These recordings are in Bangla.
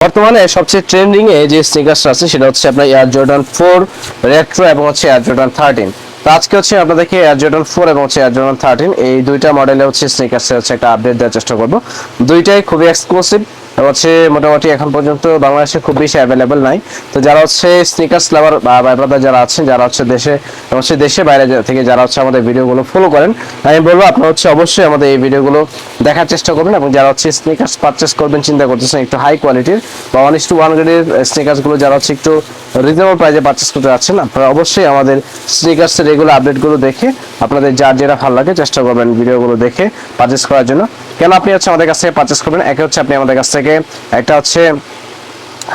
বর্তমানে সবচেয়ে ট্রেন্ডিং এ যে স্নিকার্সটা আছে, সেটা হচ্ছে আপনার এয়ার জর্ডান ফোর রেট্রো এবং হচ্ছে এয়ার জর্ডান থার্টিন তো আজকে হচ্ছে আপনাদেরকে এয়ার জর্ডান ফোর এবং হচ্ছে এয়ার জর্ডান থার্টিন এই দুইটা মডেলে হচ্ছে স্নিকার্সের হচ্ছে একটা আপডেট দেওয়ার চেষ্টা করব। দুইটাই খুবই এক্সক্লুসিভ হচ্ছে মোটামুটি এখন পর্যন্ত বাংলাদেশে খুব বেশি অ্যাভেলেবেল নাই। তো যারা হচ্ছে স্নিকার্স লাভার বা ব্রাদার যারা আছেন, যারা হচ্ছে দেশে হচ্ছে দেশে বাইরে থেকে যারা হচ্ছে আমাদের ভিডিওগুলো ফলো করেন, আমি বলব আপনারা হচ্ছে অবশ্যই আমাদের এই ভিডিওগুলো দেখার চেষ্টা করবেন এবং যারা হচ্ছে স্নিকার্স পারচেস করবেন, চিন্তা করতেছেন একটু হাই কোয়ালিটির বা ওয়ান ইস টু ওয়ান গ্রেডের স্নিকার্সগুলো যারা হচ্ছে একটু রিজনেবল প্রাইসে পারচেস করতে যাচ্ছেন, আপনারা অবশ্যই আমাদের স্নিকার্সের রেগুলার আপডেটগুলো দেখে, আপনাদের যার যেটা ভালো লাগে চেষ্টা করবেন ভিডিওগুলো দেখে পারচেস করার জন্য। কেন আপনি হচ্ছে আমাদের কাছ থেকে পারচেস করবেন? একে হচ্ছে আপনি আমাদের কাছ থেকে একটা হচ্ছে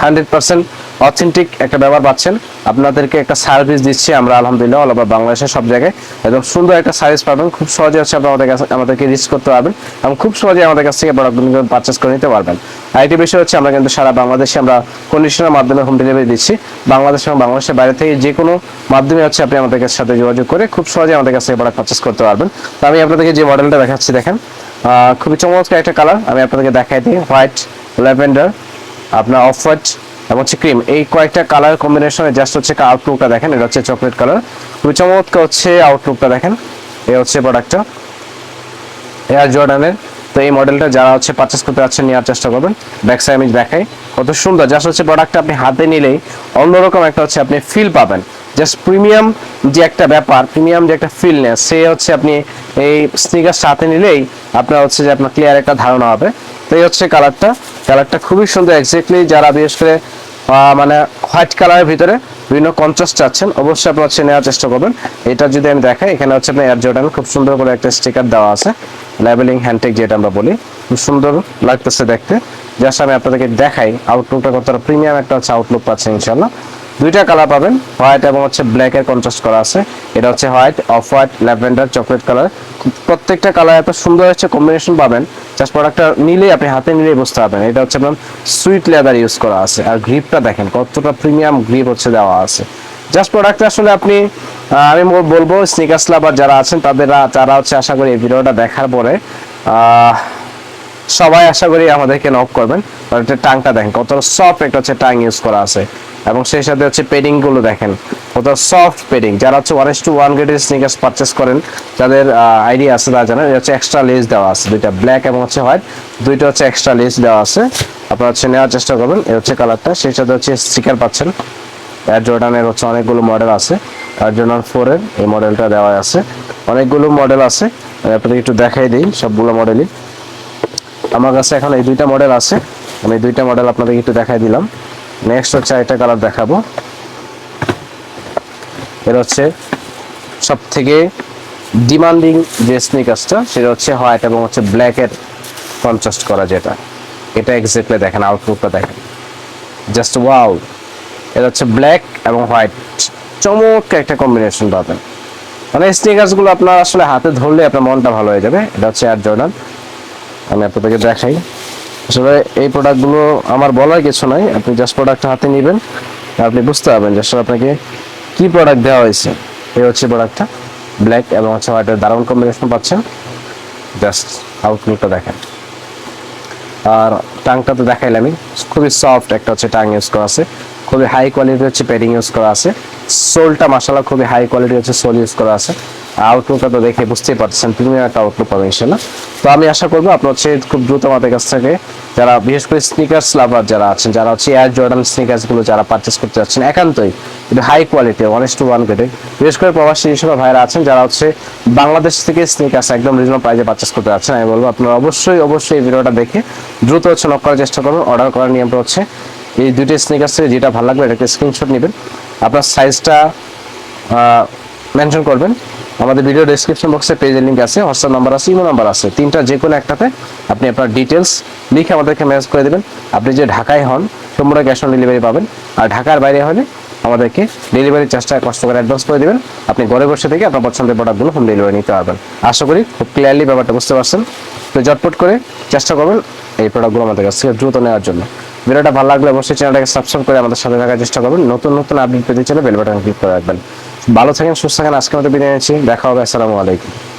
হান্ড্রেড পার্সেন্ট অথেন্টিক একটা ব্যবহার পাচ্ছেন। আপনাদেরকে একটা সার্ভিস দিচ্ছি, আমরা আলহামদুলিল্লাহ অল ওভার বাংলাদেশের সব জায়গায়। একদম সুন্দর একটা সার্ভিস পাবেন, খুব সহজে হচ্ছে আপনি আমাদের কাছে আমাদেরকে রিচ করতে পারবেন এবং খুব সহজে আমাদের কাছ থেকে প্রোডাক্টগুলো পারচেস করে নিতে পারবেন। আরেকটি বিষয় হচ্ছে, আমরা কিন্তু সারা বাংলাদেশে আমরা কন্ডিশনের মাধ্যমে হোম ডেলিভারি দিচ্ছি। বাংলাদেশ এবং বাংলাদেশের বাইরে থেকে যে কোনো মাধ্যমে হচ্ছে আপনি আমাদের কাছে সাথে যোগাযোগ করে খুব সহজে আমাদের কাছ থেকে প্রোডাক্ট পারচেস করতে পারবেন। তো আমি আপনাদেরকে যে মডেলটা দেখাচ্ছি, দেখেন। খুবই চমৎকার একটা কালার আমি আপনাদেরকে দেখাই দিই হোয়াইট ল্যাভেন্ডার, আপনার অফ হোয়াইট এবং হচ্ছে ক্রিম, এই কয়েকটা কালার কম্বিনেশনে জাস্ট হচ্ছে আউটলুকটা দেখেন, এটা হচ্ছে চকলেট কালার খুবই চমৎকার হচ্ছে আউটলুকটা দেখেন, এ হচ্ছে প্রোডাক্টটা এয়ার জর্ডানের তো এই মডেলটা যারা হচ্ছে পারচেস করতে যাচ্ছেন, নেওয়ার চেষ্টা করবেন। ব্যাক সাইড আমি দেখাই, কত সুন্দর। জাস্ট হচ্ছে প্রোডাক্টটা আপনি হাতে নিলেই অন্যরকম একটা হচ্ছে আপনি ফিল পাবেন। জাস্ট প্রিমিয়াম যে একটা ব্যাপার প্রিমিয়াম যে একটা ফিলনেস সে হচ্ছে আপনি এই স্নিকার সাথে নিলেই আপনার হচ্ছে যে আপনার ক্লিয়ার একটা ধারণা হবে। তো এই হচ্ছে কালারটা কালারটা খুবই সুন্দর এক্স্যাক্টলি যারা বিশেষ করে মানে হোয়াইট কালারের ভিতরে বিভিন্ন কন্ট্রাস্ট চাচ্ছেন, অবশ্যই আপনারা হচ্ছে নেওয়ার চেষ্টা করবেন। এটা যদি আমি দেখাই, এখানে হচ্ছে আপনার এয়ার জর্ডান খুব সুন্দর করে একটা স্টিকার দেওয়া আছে। লেবেলিং হ্যান্ডটেক যেটা আমরা বলি, খুব সুন্দর লাগতেছে দেখতে। জাস্ট আমি আপনাদেরকে দেখাই আউটলুকটা কতটা প্রিমিয়াম একটা হচ্ছে আউটলুক পাচ্ছেন ইনশাল্লাহ দুইটা কালার পাবেন, হোয়াইট এবং হচ্ছে ব্ল্যাক এর কন্ট্রাস্ট করা আছে। এটা হচ্ছে white, off white, lavender, chocolate colour. প্রত্যেকটা কালার এত সুন্দর হচ্ছে কম্বিনেশন পাবেন। জাস্ট প্রোডাক্টটা নিলেই আপনি হাতে নিলেই বুঝতে পারবেন। এটা হচ্ছে আপনার সুইট লেদার ইউজ করা আছে। আর গ্রিপটা দেখেন, কতটা প্রিমিয়াম গ্রিপ হচ্ছে দেওয়া আছে। জাস্ট প্রোডাক্টটা আসলে আপনি আমি বল- বলব স্নিকার্স লাভার যারা আছেন, তাদের, তারা হচ্ছে আশা করি এই ভিডিওটা দেখার পরে সবাই আশা করি আমাদেরকে নক করবেন। এটা টাংটা দেখেন, কত সফট একটা হচ্ছে টাং ইউজ করা আছে। এবং সেই সাথে হচ্ছে পেডিংগুলো দেখেন, কত সফট পেডিং যারা হচ্ছে ওয়ান এস টু ওয়ান গ্রেডের স্নিকার্স পারচেস করেন, যাদের আইডিয়া আছে তারা জানেন হচ্ছে এক্সট্রা লেস দেওয়া আছে। দুইটা ব্ল্যাক এবং হচ্ছে হোয়াইট দুইটা হচ্ছে এক্সট্রা লেস দেওয়া আছে। আপনারা হচ্ছে নেওয়ার চেষ্টা করবেন, এই হচ্ছে কালারটা সেই সাথে হচ্ছে স্টিকার পাচ্ছেন। এয়ার জর্ডানের হচ্ছে অনেকগুলো মডেল আছে। এয়ার জর্ডান ফোর এর এই মডেলটা দেওয়া আছে। অনেকগুলো মডেল আছে। আপনাদের একটু দেখাই দিই, সবগুলো মডেলই আমার কাছে এখন এই দুইটা মডেল আছে। আমি দুইটা মডেল আপনাদেরকে একটু দেখাই দিলাম। নেক্সট হচ্ছে আরেকটা কালার দেখাবো। এর হচ্ছে সব থেকে ডিমান্ডিং যে স্নিকার্সটা সেটা হচ্ছে হোয়াইট এবং হচ্ছে ব্ল্যাকের কন্ট্রাস্ট করা যেটা। এটা এক্স্যাক্টলি দেখেন আউটলুকটা দেখেন। জাস্ট ওয়াও এটা হচ্ছে ব্ল্যাক এবং হোয়াইট চমক একটা কম্বিনেশন পাবেন। মানে স্নিকার্সগুলো আপনার আসলে হাতে ধরলে আপনার মনটা ভালো হয়ে যাবে। এটা হচ্ছে এয়ার জর্ডান আমি আপনাদেরকে দেখাই। আসলে এই প্রোডাক্টগুলো আমার বলার কিছু নাই, আপনি জাস্ট প্রোডাক্টটা হাতে নেবেন, আপনি বুঝতে পারবেন যে আসলে আপনাকে কি প্রোডাক্ট দেওয়া হয়েছে। এই হচ্ছে প্রোডাক্টটা ব্ল্যাক এবং হচ্ছে হোয়াইটের দারুণ কম্বিনেশন পাচ্ছেন। জাস্ট আউটলুকটা দেখেন। আর টাংটা তো দেখাইলামই খুবই সফট একটা হচ্ছে টাং ইউজ করা আছে, খুবই হাই কোয়ালিটি হচ্ছে প্যাডিং ইউজ করা আছে। সোলটা মাসালা খুবই হাই কোয়ালিটি হচ্ছে সোল ইউজ করা আছে। আউটলুকটা তো দেখে বুঝতেই পারছেন প্রিমিয়াম একটা আউটলুক পাবেন ইনশাল্লাহ তো আমি আশা করব আপনার হচ্ছে খুব দ্রুত আমাদের কাছ থেকে যারা, বিশেষ করে স্নিকার্স লাভার যারা আছেন, যারা হচ্ছে এয়ার জর্ডান স্নিকার্সগুলো যারা পারচেস করতে যাচ্ছেন, একান্তই কিন্তু high quality one two one গ্রেডে বিশেষ করে প্রবাসী হিসেবে ভাইরা আছেন, যারা হচ্ছে বাংলাদেশ থেকে স্নিকার্স একদম রিজনেবল প্রাইজে পারচেস করতে যাচ্ছেন, আমি বলব আপনারা অবশ্যই অবশ্যই এই ভিডিওটা দেখে দ্রুত হচ্ছে নক করার চেষ্টা করুন। অর্ডার করার নিয়মটা হচ্ছে, এই দুইটা স্নিকার্স থেকে যেটা ভালো লাগবে এটাকে স্ক্রিনশট নেবেন। আপনার সাইজটা মেনশন করবেন। আমাদের ভিডিও ডেসক্রিপশন বক্সে পেজের লিঙ্ক আছে হোয়াটসঅ্যাপ নাম্বার আছে ইমো নাম্বার আছে। তিনটা যে কোনো একটাতে আপনি আপনার ডিটেলস লিখে আমাদেরকে মেসেজ করে দেবেন। আপনি যে ঢাকায় হন সম্পূর্ণ ক্যাশ অন ডেলিভারি পাবেন। আর ঢাকার বাইরে হলে আমাদেরকে ডেলিভারি চার্জটা কষ্ট করে অ্যাডভান্স করে দেবেন। আপনি ঘরে বসে থেকে আপনার পছন্দের প্রোডাক্টগুলো হোম ডেলিভারি নিতে পারবেন। আশা করি খুব ক্লিয়ারলি ব্যাপারটা বুঝতে পারছেন। তো ঝটপট করে চেষ্টা করবেন এই প্রোডাক্টগুলো আমাদের কাছ থেকে দ্রুত নেওয়ার জন্য। ভিডিওটা ভালো লাগলে অবশ্যই চ্যানেলটাকে সাবস্ক্রাইব করে আমাদের সাথে থাকার চেষ্টা করবেন। নতুন নতুন আপডেট পেতে চলে বেল বাটন ক্লিক করে রাখবেন। ভালো থাকেন সুস্থ থাকেন আজকে মতো বিদায় নিচ্ছি। দেখা হবে আসসালামু আলাইকুম।